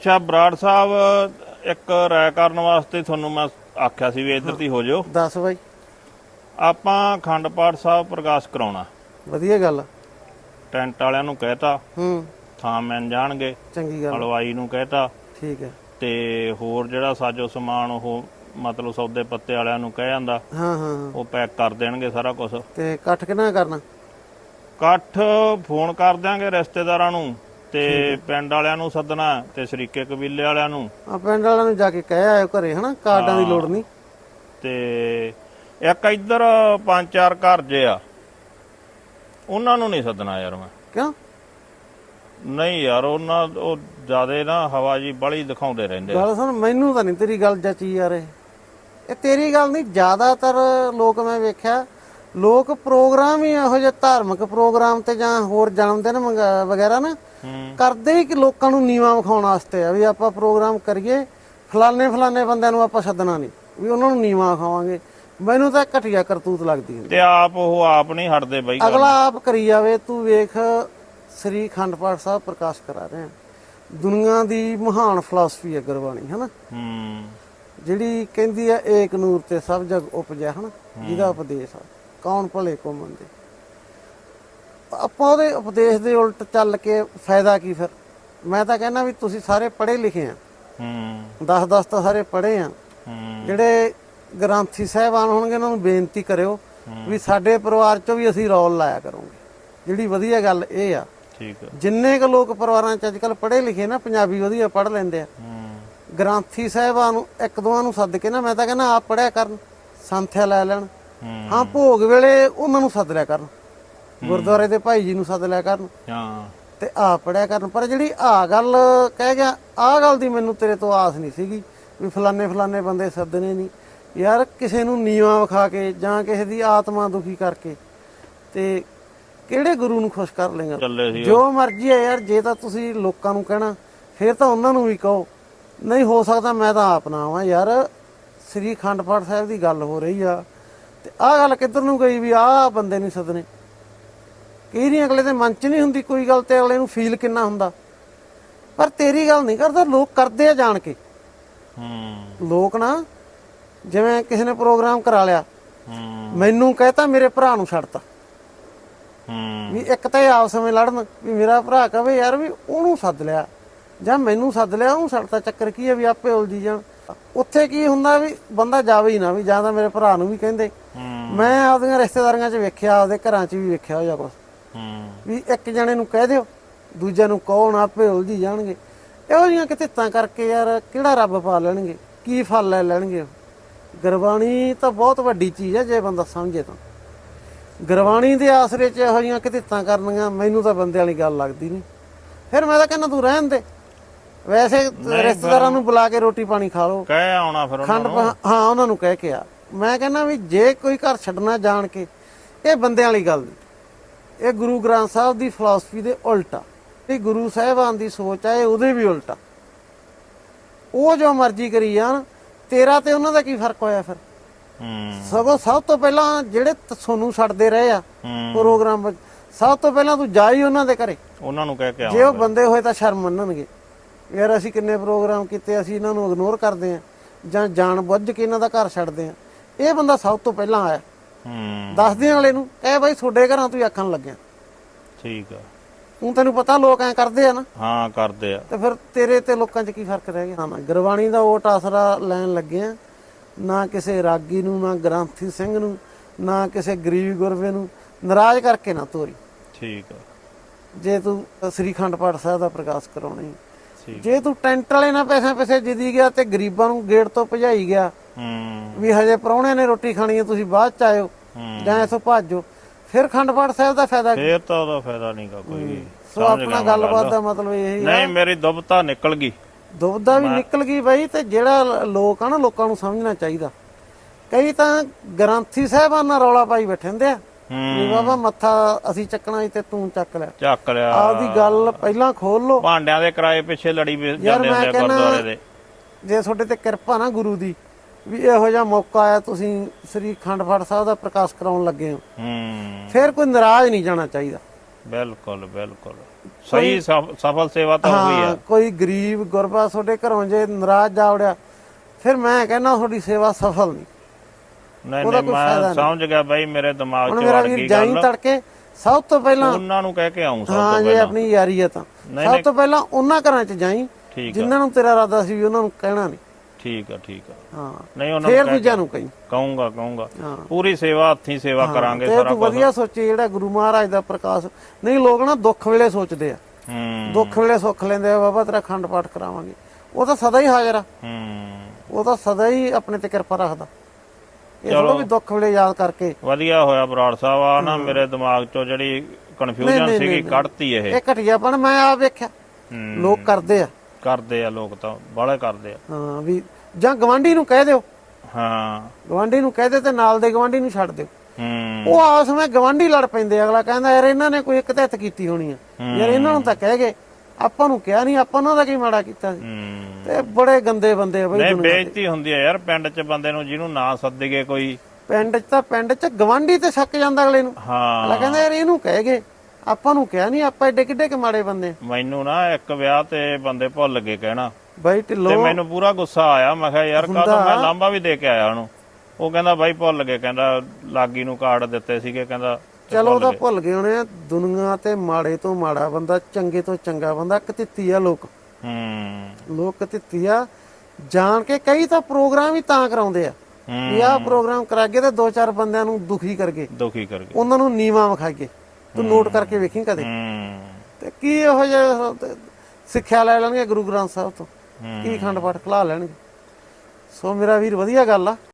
ਅੱਛਾ ਬਰਾੜ ਸਾਹਿਬ ਇੱਕ ਰਾਇ ਕਰਨ ਵਾਸਤੇ ਤੁਹਾਨੂੰ ਮੈਂ ਆਖਿਆ ਸੀ ਵੀ ਇੱਧਰ ਦੀ ਹੋ ਜਾਓ। ਦੱਸ ਬਾਈ। ਆਪਾਂ ਅਖੰਡ ਪਾਠ ਸਾਹਿਬ ਪ੍ਰਕਾਸ਼ ਕਰਾਉਣਾ। ਵਧੀਆ ਗੱਲ ਟੈਂਟ ਵਾਲਿਆਂ ਨੂੰ ਕਹਿਤਾ ਹੂੰ। ਥਾਂ ਮਿਲ ਜਾਣਗੇ। ਚੰਗੀ ਗੱਲ ਹਲਵਾਈ ਨੂੰ ਕਹਿਤਾ ਠੀਕ ਹੈ ਤੇ ਹੋਰ ਜਿਹੜਾ ਸਾਜੋ ਸਮਾਨ ਉਹ ਮਤਲਬ ਸੌਦੇ ਪੱਤੇ ਵਾਲਿਆਂ ਨੂੰ ਕਹਿ ਜਾਂਦਾ। ਹਾਂ ਹਾਂ ਹਾਂ। ਉਹ ਪੈਕ ਕਰ ਦੇਣਗੇ ਸਾਰਾ ਕੁਝ ਤੇ ਇਕੱਠ ਕਿੰਨਾ ਕਰਨਾ? ਇਕੱਠ ਫੋਨ ਕਰ ਦਿਆਂਗੇ ਰਿਸ਼ਤੇਦਾਰਾਂ ਨੂੰ। ਤੇ ਪਿੰਡ ਵਾਲਿਆਂ ਨੂੰ ਸੱਦਣਾ ਤੇ ਸ਼ਰੀਕੇ ਕਬੀਲੇ ਵਾਲਿਆਂ ਨੂੰ। ਆ ਪਿੰਡ ਵਾਲਿਆਂ ਨੂੰ ਜਾ ਕੇ ਕਹਿ ਆਇਓ ਘਰੇ ਹਨਾ? ਕਾਰਡਾਂ ਦੀ ਲੋੜ ਨਹੀਂ। ਤੇ ਇੱਕ ਇੱਧਰ ਪੰਜ ਚਾਰ ਘਰ ਜੇ ਆ। ਉਹਨਾਂ ਨੂੰ ਨਹੀਂ ਸੱਦਣਾ ਯਾਰ ਮੈਂ। ਕਿਉਂ? ਨਹੀਂ ਯਾਰ ਉਹਨਾਂ ਉਹ ਜਿਆਦੇ ਨਾ ਹਵਾ ਜੀ ਬੜੀ ਦਿਖਾਉਂਦੇ ਰਹਿੰਦੇ। ਗੱਲ ਸੁਣ ਮੈਨੂੰ ਤਾਂ ਨਹੀਂ ਤੇਰੀ ਗੱਲ ਜਚੀ ਯਾਰ ਇਹ। ਇਹ ਤੇਰੀ ਗੱਲ ਨਹੀਂ ਜ਼ਿਆਦਾਤਰ ਲੋਕ ਮੈਂ ਵੇਖਿਆ ਲੋਕ ਪ੍ਰੋਗਰਾਮ ਹੀ ਇਹੋ ਜਿਹੇ ਧਾਰਮਿਕ ਪ੍ਰੋਗਰਾਮ ਤੇ ਜਾਂ ਹੋਰ ਜਨਮ ਦਿਨ ਵਗੈਰਾ ਨਾ ਕਰਦੇ ਹੀ ਕਿ ਲੋਕਾਂ ਨੂੰ ਨੀਵਾ ਵਿਖਾਉਣ ਵਾਸਤੇ ਆ ਵੀ ਆਪਾਂ ਪ੍ਰੋਗਰਾਮ ਕਰੀਏ ਫਲਾਣੇ ਫਲਾਣੇ ਬੰਦਿਆਂ ਨੂੰ ਆਪਾਂ ਸੱਦਣਾ ਨਹੀਂ ਵੀ ਉਹਨਾਂ ਨੂੰ ਨੀਵਾ ਵਿਖਾਵਾਂਗੇ। ਮੈਨੂੰ ਤਾਂ ਘਟੀਆ ਕਰਤੂਤ ਲੱਗਦੀ ਹੈ ਤੇ ਆਪ ਉਹ ਆਪ ਨਹੀਂ ਹਟਦੇ ਬਈ ਗੱਲ। ਅਗਲਾ ਆਪ ਕਰੀ ਜਾਵੇ ਤੂੰ ਵੇਖ ਸ੍ਰੀ ਅਖੰਡ ਪਾਠ ਸਾਹਿਬ ਪ੍ਰਕਾਸ਼ ਕਰਾ ਰਹੇ ਆ ਦੁਨੀਆ ਦੀ ਮਹਾਨ ਫਿਲਾਸਫੀ ਹੈ ਗੁਰਬਾਣੀ ਹਨਾ? ਹੂੰ। ਜਿਹੜੀ ਕਹਿੰਦੀ ਆ ਏਕ ਨੂਰ ਤੇ ਸਭ ਜਗ ਉਪਜਿਆ ਹਨਾ? ਜਿਹਦਾ ਉਪਦੇਸ਼ ਆ। ਕੌਣ ਭਲੇ ਕੋ ਮੰਦੇ? ਆਪਾਂ ਉਹਦੇ ਉਪਦੇਸ਼ ਦੇ ਉਲਟ ਚੱਲ ਕੇ ਫਾਇਦਾ ਕੀ ਫਿਰ? ਮੈਂ ਤਾਂ ਕਹਿੰਦਾ ਵੀ ਤੁਸੀਂ ਸਾਰੇ ਪੜ੍ਹੇ ਲਿਖੇ ਆ। ਹੂੰ। 10 10 ਤਾਂ ਸਾਰੇ ਪੜ੍ਹੇ ਆ। ਹੂੰ। ਜਿਹੜੇ ਗ੍ਰੰਥੀ ਸਾਹਿਬਾਨ ਹੋਣਗੇ ਉਹਨਾਂ ਨੂੰ ਬੇਨਤੀ ਕਰਿਓ ਵੀ ਸਾਡੇ ਪਰਿਵਾਰ ਚੋਂ ਵੀ ਅਸੀਂ ਰੌਲ ਲਾਇਆ ਕਰੋਗੇ। ਜਿਹੜੀ ਵਧੀਆ ਗੱਲ ਇਹ ਆ। ਠੀਕ ਆ। ਜਿੰਨੇ ਕੁ ਲੋਕ ਪਰਿਵਾਰਾਂ ਚ ਅੱਜਕੱਲ ਪੜ੍ਹੇ ਲਿਖੇ ਨਾ ਪੰਜਾਬੀ ਵਧੀਆ ਪੜ੍ਹ ਲੈਂਦੇ ਆ। ਹੂੰ। ਗ੍ਰੰਥੀ ਸਾਹਿਬਾਨ ਨੂੰ ਇੱਕ ਦੋਵਾਂ ਨੂੰ ਸੱਦ ਕੇ ਨਾ ਮੈਂ ਤਾਂ ਕਹਿੰਦਾ ਆਪ ਪੜਿਆ ਕਰਨ ਸੰਥਿਆ ਲੈ ਲੈਣ। ਹਾਂ ਭੋਗ ਵੇਲੇ ਉਹਨਾਂ ਨੂੰ ਸੱਦ ਲਿਆ ਕਰਨ। ਗੁਰਦੁਆਰੇ ਦੇ ਭਾਈ ਜੀ ਨੂੰ ਸੱਦ ਲਿਆ ਕਰਨ। ਹਾਂ। ਤੇ ਆ ਪੜਿਆ ਕਰਨ। ਪਰ ਜਿਹੜੀ ਆ ਗੱਲ ਕਹਿ ਗਿਆ ਆ ਗੱਲ ਦੀ ਮੈਨੂੰ ਤੇਰੇ ਤੋਂ ਆਸ ਨਹੀਂ ਸੀਗੀ ਵੀ ਫਲਾਣੇ ਫਲਾਣੇ ਬੰਦੇ ਸੱਦਣੇ ਨਹੀਂ। ਯਾਰ ਕਿਸੇ ਨੂੰ ਨੀਵਾ ਵਿਖਾ ਕੇ ਜਾਂ ਕਿਸੇ ਦੀ ਆਤਮਾ ਦੁਖੀ ਕਰਕੇ ਤੇ ਕਿਹੜੇ ਗੁਰੂ ਨੂੰ ਖੁਸ਼ ਕਰ ਲੇਗਾ? ਚੱਲੇ ਸੀ ਜੋ ਮਰਜ਼ੀ ਹੈ ਯਾਰ ਜੇ ਤਾਂ ਤੁਸੀਂ ਲੋਕਾਂ ਨੂੰ ਕਹਿਣਾ ਫਿਰ ਤਾਂ ਉਹਨਾਂ ਨੂੰ ਵੀ ਕਹੋ। ਨਹੀਂ ਹੋ ਸਕਦਾ ਮੈਂ ਤਾਂ ਆਪ ਨਾ ਆਵਾਂ। ਯਾਰ ਸ੍ਰੀ ਅਖੰਡ ਪਾਠ ਸਾਹਿਬ ਦੀ ਗੱਲ ਹੋ ਰਹੀ ਆ। ਤੇ ਆਹ ਗੱਲ ਕਿੱਧਰ ਨੂੰ ਗਈ ਵੀ ਆਹ ਬੰਦੇ ਨਹੀਂ ਸੱਦਣੇ? ਕਈ ਨਹੀਂ ਅਗਲੇ ਦੇ ਮਨ 'ਚ ਨਹੀਂ ਹੁੰਦੀ ਕੋਈ ਗੱਲ ਤੇ ਅਗਲੇ ਨੂੰ ਫੀਲ ਕਿੰਨਾ ਹੁੰਦਾ। ਪਰ ਤੇਰੀ ਗੱਲ ਨਹੀਂ ਕਰਦਾ ਲੋਕ ਕਰਦੇ ਆ ਜਾਣ ਕੇ। ਹੂੰ। ਲੋਕ ਨਾ ਜਿਵੇਂ ਕਿਸੇ ਨੇ ਪ੍ਰੋਗਰਾਮ ਕਰਾ ਲਿਆ ਮੈਨੂੰ ਕਹਤਾ ਮੇਰੇ ਭਰਾ ਨੂੰ ਛੱਡਤਾ। ਹੂੰ। ਵੀ ਇੱਕ ਤਾਂ ਆਪਸ ਵਿੱਚ ਲੜਨ ਵੀ ਮੇਰਾ ਭਰਾ ਕਵੇ ਯਾਰ ਵੀ ਉਹਨੂੰ ਸੱਦ ਲਿਆ ਜਾਂ ਮੈਨੂੰ ਸੱਦ ਲਿਆ ਉਹਨੂੰ ਛੱਡਤਾ ਚੱਕਰ ਕੀ ਹੈ ਵੀ ਆਪੇ ਉਲਝੀ ਜਾਣ। ਉੱਥੇ ਕੀ ਹੁੰਦਾ ਵੀ ਬੰਦਾ ਜਾਵੇ ਹੀ ਨਾ ਵੀ ਜਾਂ ਤਾਂ ਮੇਰੇ ਭਰਾ ਨੂੰ ਵੀ ਕਹਿੰਦੇ। ਮੈਂ ਆਪਦੀਆਂ ਰਿਸ਼ਤੇਦਾਰੀਆਂ 'ਚ ਵੇਖਿਆ ਆਪਦੇ ਘਰਾਂ 'ਚ ਵੀ ਵੇਖਿਆ ਹੋਇਆ ਹੂੰ ਵੀ ਇੱਕ ਜਣੇ ਨੂੰ ਕਹਿ ਦਿਓ ਦੂਜੇ ਨੂੰ ਕਹੋ ਨਾ ਆਪੇ ਉਲਝੀ ਜਾਣਗੇ। ਇਹੋ ਜਿਹੀਆਂ ਕਿਤੇ ਤਾਂ ਕਰਕੇ ਯਾਰ ਕਿਹੜਾ ਰੱਬ ਪਾ ਲੈਣਗੇ? ਕੀ ਫਲ ਲੈ ਲੈਣਗੇ? ਗੁਰਬਾਣੀ ਤਾਂ ਬਹੁਤ ਵੱਡੀ ਚੀਜ਼ ਹੈ ਜੇ ਬੰਦਾ ਸਮਝੇ ਤਾਂ। ਗੁਰਬਾਣੀ ਦੇ ਆਸਰੇ 'ਚ ਇਹੋ ਜਿਹੀਆਂ ਕਿਤੇ ਤਾਂ ਕਰਨੀਆਂ ਮੈਨੂੰ ਤਾਂ ਬੰਦੇ ਵਾਲੀ ਗੱਲ ਲੱਗਦੀ ਨਹੀਂ। ਫਿਰ ਮੈਂ ਤਾਂ ਕਹਿੰਦਾ ਤੂੰ ਰਹਿਣ ਦੇ। ਵੈਸੇ ਰਿਸ਼ਤੇਦਾਰਾਂ ਨੂੰ ਬੁਲਾ ਕੇ ਰੋਟੀ ਪਾਣੀ ਖਾ ਲਓ। ਕਹਿ ਆਉਣਾ ਫਿਰ ਉਹਨਾਂ ਨੂੰ। ਹਾਂ ਉਹਨਾਂ ਨੂੰ ਕਹਿ ਕੇ ਆ। ਮੈਂ ਕਹਿੰਦਾ ਵੀ ਜੇ ਕੋਈ ਘਰ ਛੱਡਣਾ ਜਾਣ ਕੇ ਇਹ ਬੰਦਿਆਂ ਵਾਲੀ ਗੱਲ ਨਹੀਂ। ਇਹ ਗੁਰੂ ਗ੍ਰੰਥ ਸਾਹਿਬ ਦੀ ਫਿਲਾਸਫੀ ਦੇ ਉਲਟਾ। ਇਹ ਗੁਰੂ ਸਾਹਿਬਾਨ ਦੀ ਸੋਚ ਆ ਇਹ ਉਹਦੇ ਵੀ ਉਲਟਾ। ਉਹ ਜੋ ਮਰਜ਼ੀ ਕਰੀ ਜਾਣ ਤੇਰਾ ਤੇ ਉਹਨਾਂ ਦਾ ਕੀ ਫ਼ਰਕ ਹੋਇਆ ਫਿਰ? ਸਗੋਂ ਸਭ ਤੋਂ ਪਹਿਲਾਂ ਜਿਹੜੇ ਤੁਹਾਨੂੰ ਛੱਡਦੇ ਰਹੇ ਆ ਪ੍ਰੋਗਰਾਮ ਵਿੱਚ ਸਭ ਤੋਂ ਪਹਿਲਾਂ ਤੂੰ ਜਾ ਹੀ ਉਹਨਾਂ ਦੇ ਘਰੇ। ਉਹਨਾਂ ਨੂੰ ਕਹਿ ਕੇ ਜੇ ਉਹ ਬੰਦੇ ਹੋਏ ਤਾਂ ਸ਼ਰਮ ਮੰਨਣਗੇ। ਯਾਰ ਅਸੀਂ ਕਿੰਨੇ ਪ੍ਰੋਗਰਾਮ ਕੀਤੇ ਅਸੀਂ ਇਹਨਾਂ ਨੂੰ ਇਗਨੋਰ ਕਰਦੇ ਆ ਜਾਂ ਜਾਣ ਬੁੱਝ ਕੇ ਇਹਨਾਂ ਦਾ ਘਰ ਛੱਡਦੇ ਆ। ਇਹ ਬੰਦਾ ਸਭ ਤੋਂ ਪਹਿਲਾਂ ਆਇਆ। ਹੂੰ। ਦੱਸਦੇ ਵਾਲੇ ਨੂੰ ਕਹੇ ਬਾਈ ਤੁਹਾਡੇ ਘਰਾਂ ਤੂੰ ਆਖਣ ਲੱਗਿਆ। ਠੀਕ ਆ। ਹੁਣ ਤੈਨੂੰ ਪਤਾ ਲੋਕ ਐ ਕਰਦੇ ਆ ਨਾ। ਹਾਂ ਕਰਦੇ ਆ। ਤੇ ਫਿਰ ਤੇਰੇ ਤੇ ਲੋਕਾਂ 'ਚ ਕੀ ਫ਼ਰਕ ਰਹਿ ਗਿਆ? ਹਾਂ ਗੁਰਬਾਣੀ ਦਾ ਓਟ ਆਸਰਾ ਲੈਣ ਲੱਗੇ ਆ ਨਾ ਕਿਸੇ ਰਾਗੀ ਨੂੰ ਨਾ ਗ੍ਰੰਥੀ ਸਿੰਘ ਨੂੰ ਨਾ ਕਿਸੇ ਗਰੀਬ ਗੁਰਵੇ ਨੂੰ। ਨਾਰਾਜ਼ ਕਰਕੇ ਨਾ ਤੋਰੀ। ਠੀਕ ਆ। ਜੇ ਤੂੰ ਸ੍ਰੀ ਅਖੰਡ ਪਾਠ ਸਾਹਿਬ ਦਾ ਪ੍ਰਕਾਸ਼ ਕਰਾਉਣੀ ਜੇ ਤੂੰ ਟੈਂਟ ਵਾਲੇ ਨਾਲ ਪੈਸੇ ਪੈਸੇ ਜਿੱਦੀ ਗਿਆ ਤੇ ਗਰੀਬਾਂ ਨੂੰ ਗੇਟ ਤੋਂ ਭਜਾਈ ਗਿਆ ਹੂੰ। ਵੀ ਹਜੇ ਪ੍ਰਾਹੁਣੇ ਨੇ ਰੋਟੀ ਖਾਣੀ ਹੈ ਤੁਸੀਂ ਬਾਅਦ ਚ ਆਇਓ। ਜਾਂ ਇਥੋਂ ਭੱਜੋ ਫਿਰ ਖੰਡ ਪਾਠ ਸਾਹਿਬ ਦਾ ਫਾਇਦਾ ਕੀ? ਫੇਰ ਤਾਂ ਉਹਦਾ ਫਾਇਦਾ ਨਹੀਂਗਾ ਕੋਈ ਵੀ। ਸੋ ਸਮਝ ਆਪਣਾ ਮੈਂ ਗੱਲਬਾਤ ਗੱਲ। ਦਾ ਮਤਲਬ ਇਹ ਹੀ ਨਹੀਂ ਮੇਰੀ ਦੁਬਤਾ ਨਿਕਲ ਗਈ। ਦੁਬਦਾ ਵੀ ਨਿਕਲ ਗਈ ਬਾਈ ਤੇ ਜਿਹੜਾ ਲ- ਲੋਕ ਆ ਨਾ ਲੋਕਾਂ ਨੂੰ ਸਮਝਣਾ ਚਾਹੀਦਾ। ਕਈ ਤਾਂ ਗ੍ਰੰਥੀ ਸਾਹਿਬਾਨ ਨਾਲ ਰੌਲਾ ਪਾਈ ਬੈਠੇ ਹੁੰਦੇ ਆ। ਹੂੰ। ਵੀ ਬਾਬਾ ਮੱਥਾ ਅਸੀਂ ਚੱਕਣਾ ਸੀ ਤੇ ਤੂੰ ਚੱਕ ਲਿਆ। ਚੱਕ ਲਿਆ। ਆਪਦੀ ਗੱਲ ਪਹਿਲਾਂ ਖੋਲ ਲੋ ਭਾਂਡਿਆਂ ਦੇ ਕਿਰਾਏ ਪਿੱਛੇ ਲੜੀ ਵੀ ਯਾਰ ਜਾਂਦੇ ਮੈਂ ਹੁੰਦੇ ਆ ਕਹਿੰਦਾ ਗੁਰਦੁਆਰੇ ਦੇ। ਜੇ ਤੁਹਾਡੇ ਤੇ ਕਿਰਪਾ ਨਾ ਗੁਰੂ ਦੀ ਵੀ ਇਹੋ ਜਿਹਾ ਮੌਕਾ ਆਇਆ ਤੁਸੀਂ ਸ੍ਰੀ ਅਖੰਡ ਪਾਠ ਸਾਹਿਬ ਦਾ ਪ੍ਰਕਾਸ਼ ਕਰਾਉਣ ਲੱਗੇ ਹੋ। ਹੂੰ। ਫਿਰ ਕੋਈ ਨਾਰਾਜ਼ ਨਹੀਂ ਜਾਣਾ ਚਾਹੀਦਾ। ਬਿਲਕੁਲ ਬਿਲਕੁਲ। ਸਹੀ ਸਫ- ਸਫਲ ਸੇਵਾ ਤਾਂ ਹੋਈ ਆ। ਕੋਈ ਗਰੀਬ ਗੁਰਬਾ ਤੁਹਾਡੇ ਘਰੋਂ ਜੇ ਨਾਰਾਜ਼ ਜਾ ਵੜਿਆ ਫਿਰ ਮੈਂ ਕਹਿੰਦਾ ਤੁਹਾਡੀ ਸੇਵਾ ਸਫਲ ਨਹੀਂ। ਨਹੀਂ ਮੈਂ। ਸਮਝ ਗਿਆ ਬਾਈ ਮੇਰੇ ਦਿਮਾਗ 'ਚ ਵੜ ਗਈ ਜਾਈ ਗੱਲ। ਤੜਕੇ ਸਭ ਤੋਂ ਪਹਿਲਾਂ ਉਹਨਾਂ ਨੂੰ ਕਹਿ ਕੇ ਆਉਂ ਸਭ ਹਾਂ ਤੋਂ ਜੇ ਪਹਿਲਾਂ। ਆਪਣੀ ਯਾਰੀ ਹੈ ਤਾਂ ਨਹੀਂ, ਸਭ। ਤੋਂ ਪਹਿਲਾਂ ਉਹਨਾਂ ਘਰਾਂ 'ਚ ਜਾਈ ਜਿਨ੍ਹਾਂ ਨੂੰ ਤੇਰਾ ਇਰਾਦਾ ਸੀ ਵੀ ਉਹਨਾਂ ਨੂੰ ਕਹਿਣਾ ਨਹੀਂ। ਠੀਕ ਆ ਠੀਕ ਆ। ਹਾਂ। ਨਹੀਂ ਉਹਨਾਂ ਫੇਰ ਕਹਿ ਦੂਜਿਆਂ ਨੂੰ ਕਹੀਂ। ਕਹੂੰਗਾ ਕਹੂੰਗਾ। ਹਾਂ। ਪੂਰੀ ਸੇਵਾ ਹੱਥੀਂ ਸੇਵਾ ਕਰਾਂਗੇ ਤੇ ਸਾਰਾ ਤੂੰ ਕੁਝ ਵਧੀਆ ਸੋਚੀ ਜਿਹੜਾ ਗੁਰੂ ਮਹਾਰਾਜ ਦਾ ਪ੍ਰਕਾਸ਼ ਨਹੀਂ ਲੋਕ ਨਾ ਦੁੱਖ ਵੇਲੇ ਸੋਚਦੇ ਆ। ਹੂੰ। ਦੁੱਖ ਵੇਲੇ ਸੁੱਖ ਲੈਂਦੇ ਆ ਬਾਬਾ ਤੇਰਾ ਖੰਡ ਪਾਠ ਕਰਾਵਾਂਗੇ। ਉਹ ਤਾਂ ਸਦਾ ਹੀ ਹਾਜ਼ਰ ਆ। ਹੂੰ। ਉਹ ਤਾਂ ਸਦਾ ਹੀ ਆਪਣੇ ਤੇ ਕਿਰਪਾ ਰੱਖਦਾ। ਇਹ ਥੋੜਾ ਵੀ ਦੁੱਖ ਵੇਲੇ ਯਾਦ ਕਰਕੇ। ਵਧੀਆ ਹੋਇਆ ਬਰਾੜ ਸਾਹਿਬ ਆ ਨਾ ਮੇਰੇ ਦਿਮਾਗ 'ਚੋਂ ਜਿਹੜੀ ਕਨਫਿਊਜ਼ਨ ਨਹੀਂ, ਸੀਗੀ ਨਹੀਂ। ਕੱਢਤੀ ਇਹ। ਇਹ ਘਟਿਆ ਪਣ ਮੈਂ ਆ ਵੇਖਿਆ। ਹੂੰ। ਲੋਕ ਕਰਦੇ ਆ। ਕਰਦੇ ਆ ਲੋਕ ਤਾਂ ਬਾਹਲੇ ਕਰਦੇ ਆ। ਹਾਂ ਵੀ ਜਾਂ ਗਵਾਂਢੀ ਨੂੰ ਕਹਿ ਦਿਓ। ਹਾਂ। ਗਵਾਂਢੀ ਨੂੰ ਕਹਿ ਦੇ ਤੇ ਨਾਲ ਦੇ ਗਵਾਂਢੀ ਨੂੰ ਛੱਡ ਦਿਓ। ਹੂੰ। ਉਹ ਆਸ ਵਿੱਚ ਗਵਾਂਢੀ ਲੜ ਪੈਂਦੇ। ਅਗਲਾ ਕਹਿੰਦਾ ਯਾਰ ਇਹਨਾਂ ਨੇ ਕੋਈ ਇੱਕ ਤਹਿਤ ਕੀਤੀ ਹੋਣੀ ਆ। ਯਾਰ ਇਹਨਾਂ ਨੂੰ ਤਾਂ ਕਹਿ ਗਏ। ਆਪਾਂ ਨੂੰ ਕਿਹਾ ਨਹੀਂ ਆਪਾਂ ਉਹਨਾਂ ਦਾ ਕੀ ਮਾੜਾ ਕੀਤਾ ਸੀ? ਤੇ ਬੜੇ ਗੰਦੇ ਬੰਦੇ ਆ ਬਈ ਨਹੀਂ। ਬੇਇੱਜ਼ਤੀ ਹੁੰਦੀ ਆ ਯਾਰ ਪਿੰਡ 'ਚ ਬੰਦੇ ਨੂੰ ਜਿਹਨੂੰ ਨਾ ਸੱਦੇਗੇ ਕੋਈ। ਪਿੰਡ 'ਚ ਤਾਂ ਪਿੰਡ 'ਚ ਗਵਾਂਢੀ ਤੇ ਛੱਕ ਜਾਂਦਾ ਅਗਲੇ ਨੂੰ। ਹਾਂ। ਅਗਲਾ ਕਹਿੰਦਾ ਯਾਰ ਇਹਨੂੰ ਕਹਿ ਗਏ। ਆਪਾਂ ਨੂੰ ਕਿਹਾ ਨਹੀਂ ਆਪਾਂ ਏਡੇ ਕਿੱਡੇ ਕਿ ਮਾੜੇ ਬੰਦੇ। ਆ। ਮੈਨੂੰ ਨਾ ਇੱਕ ਵਿਆਹ ਤੇ ਬੰਦੇ ਭੁੱਲ ਗਏ ਕਹਿਣਾ। ਬਾਈ ਤੇ ਢਿੱਲੋ ਮੈਨੂੰ ਪੂਰਾ ਗੁੱਸਾ ਆਇਆ ਮੈਂ ਕਿਹਾ ਯਾਰ ਕਾਹਤੋਂ ਮੈਂ ਲਾਂਬਾ ਵੀ ਦੇ ਕੇ ਆਇਆ ਉਹਨੂੰ? ਉਹ ਕਹਿੰਦਾ ਬਾਈ ਭੁੱਲ ਗਏ। ਕਹਿੰਦਾ ਲਾਗੀ ਨੂੰ ਕਾਰਡ ਦਿੱਤੇ ਸੀਗੇ ਕਹਿੰਦਾ ਤੇ ਚਲੋ ਉਹ ਭੁੱਲ ਤਾਂ ਗਏ। ਹੋਣੇ ਆ। ਦੁਨੀਆ ਤੇ ਮਾੜੇ ਤੋਂ ਮਾੜਾ ਬੰਦਾ ਚੰਗੇ ਤੋਂ ਚੰਗਾ ਬੰਦਾ ਕਤਿੱਤੀ ਆ ਲੋਕ। ਹੂੰ। ਲੋਕ ਕਤਿੱਤੀ ਆ। ਜਾਣ ਕੇ ਕਈ ਤਾਂ ਪ੍ਰੋਗਰਾਮ ਵੀ ਤਾਂ ਕਰਾਉਂਦੇ ਆ। ਹੂੰ ਵੀ ਆਹ ਪ੍ਰੋਗਰਾਮ ਕਰਾਗੇ ਤੇ ਦੋ ਚਾਰ ਬੰਦਿਆਂ ਨੂੰ ਦੁਖੀ ਕਰਗੇ ਦੁਖੀ ਕਰ ਗਏ। ਉਹਨਾਂ ਨੂੰ ਨੀਵਾ ਵਿਖਾਈਏ ਤੂੰ ਨੋਟ ਕਰਕੇ ਵੇਖੀ ਕਦੇ? ਤੇ ਕੀ ਇਹੋ ਜਿਹਾ ਸਿੱਖਿਆ ਲੈ ਲੈਣਗੇ ਗੁਰੂ ਗ੍ਰੰਥ ਸਾਹਿਬ ਤੋਂ। ਕੀ ਖੰਡ ਪਾਠ ਖਲਾ ਲੈਣਗੇ? ਸੋ ਮੇਰਾ ਵੀਰ ਵਧੀਆ ਗੱਲ ਆ।